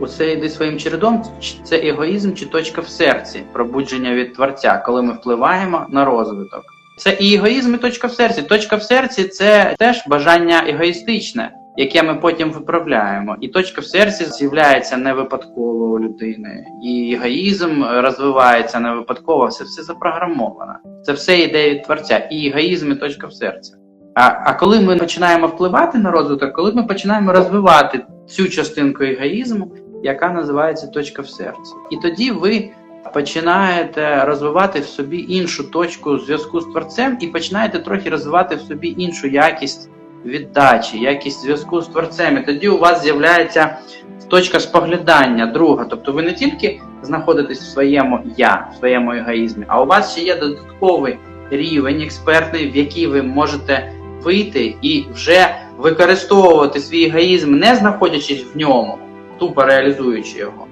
Усе йде своїм чередом. Це егоїзм чи точка в серці, пробудження від творця, коли ми впливаємо на розвиток. Це і егоїзм, і точка в серці. Точка в серці це теж бажання егоїстичне, яке ми потім виправляємо. І точка в серці з'являється не випадково у людини. І егоїзм розвивається не випадково. Це все запрограмовано. Це все йде від творця. І егоїзм, і точка в серці. А, а коли ми починаємо впливати на розвиток, коли ми починаємо розвивати цю частинку егоїзму, яка називається точка в серці, і тоді ви починаєте розвивати в собі іншу точку зв'язку з творцем, і починаєте трохи розвивати в собі іншу якість віддачі, якість зв'язку з творцем. І тоді у вас з'являється точка споглядання друга. Тобто ви не тільки знаходитесь в своєму я, в своєму егоїзмі, а у вас ще є додатковий рівень експертний, в який ви можете вийти і вже використовувати свій егоїзм, не знаходячись в ньому, тупо реалізуючи його,